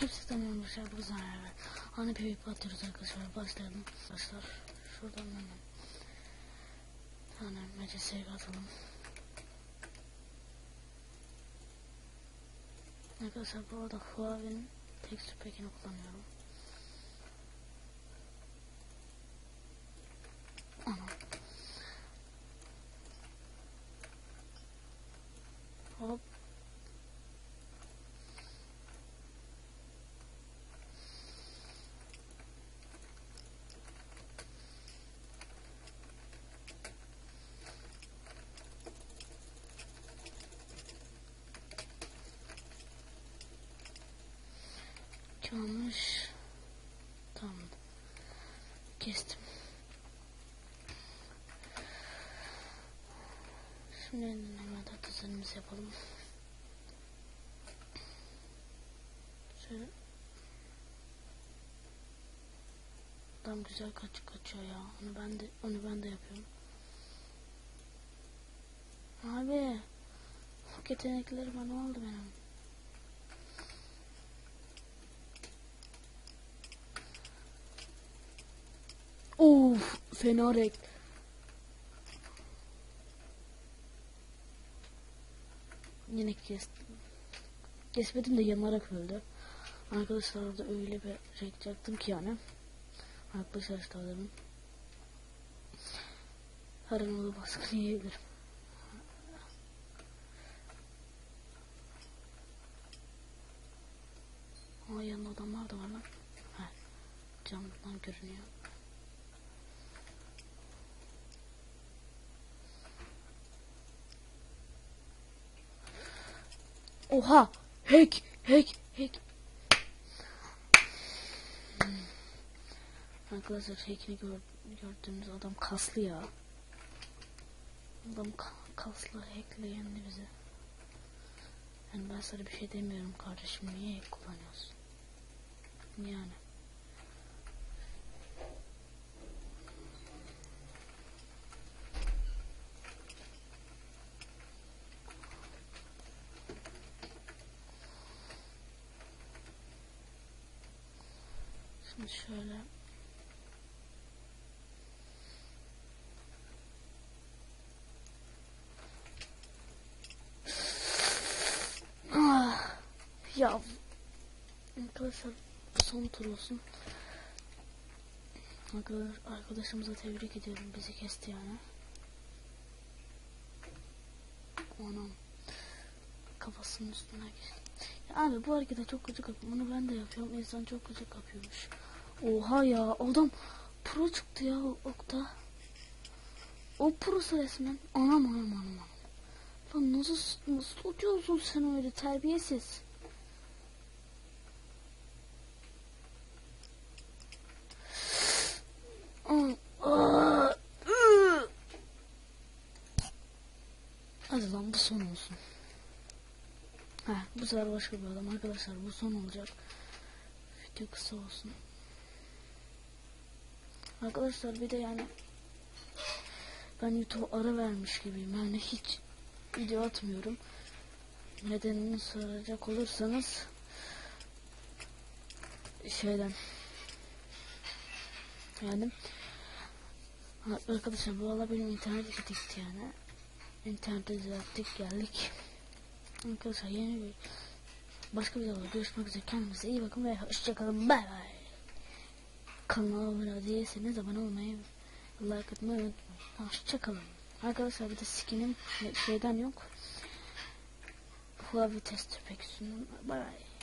Hepsi tanıyormuş ya bu güzel evet. Hani PvP atıyoruz arkadaşlar. Başlayalım. Arkadaşlar şuradan hemen. Tane mecliseye atalım. Arkadaşlar bu arada Huawei'nin tekstür pekini kullanıyorum. Yanlış. Tamam. Kestim. Şimdi hemen tasarımımızı yapalım. Şöyle. Adam güzel kaç kaçıyor ya. Onu ben de onu ben de yapıyorum. Abi. Yeteneklerime ne oldu benim? Of fena renk. Yine kestim. Kesmedim de yanarak öldü. Arkadaşlar orada öyle bir renk yaktım ki yani. Arkadaşlar işte adamın. Her an baskın yiyebilirim. Aa yanında adamlar da var lan. Ha, camdan görünüyor. Oha! Hack! Hack! Hack! Arkadaşlar hackini gör, gördüğümüz adam kaslı ya. Adam ka kaslı hackle yendi bizi. Yani ben sana bir şey demiyorum kardeşim. Niye hack kullanıyorsun? Yani. Şimdi şöyle ah, ya arkadaşlar bu son tur olsun. Arkadaş, arkadaşımıza tebrik ediyorum. Bizi kesti yani. Anam. Kafasının üstüne geçti. Abi bu harekete çok gıcık yapıyorum. Bunu ben de yapıyorum. İnsan çok gıcık yapıyormuş. Oha ya adam pro çıktı ya okta. O prosu resmen. Anam anam anam anam. Lan nasıl nasıl uçuyorsun sen öyle terbiyesiz. Hadi lan bu son olsun. Ha, bu sefer başka bir adam arkadaşlar bu son olacak. Video kısa olsun. Arkadaşlar bir de yani ben YouTube ara vermiş gibiyim. Yani hiç video atmıyorum. Nedenini soracak olursanız şeyden yani arkadaşlar bu arada benim internet gitti yani. İnterneti düzelttik geldik. Arkadaşlar yeni bir başka bir videoda görüşmek üzere. Kendinize iyi bakın ve hoşçakalın. Bay bay. Kanala abone değilseniz abone olmayı, like atmayı unutmayın. Hoşçakalın. Arkadaşlar bir de skinim şeyden yok. Huawei tester pek sunum. Bay bay.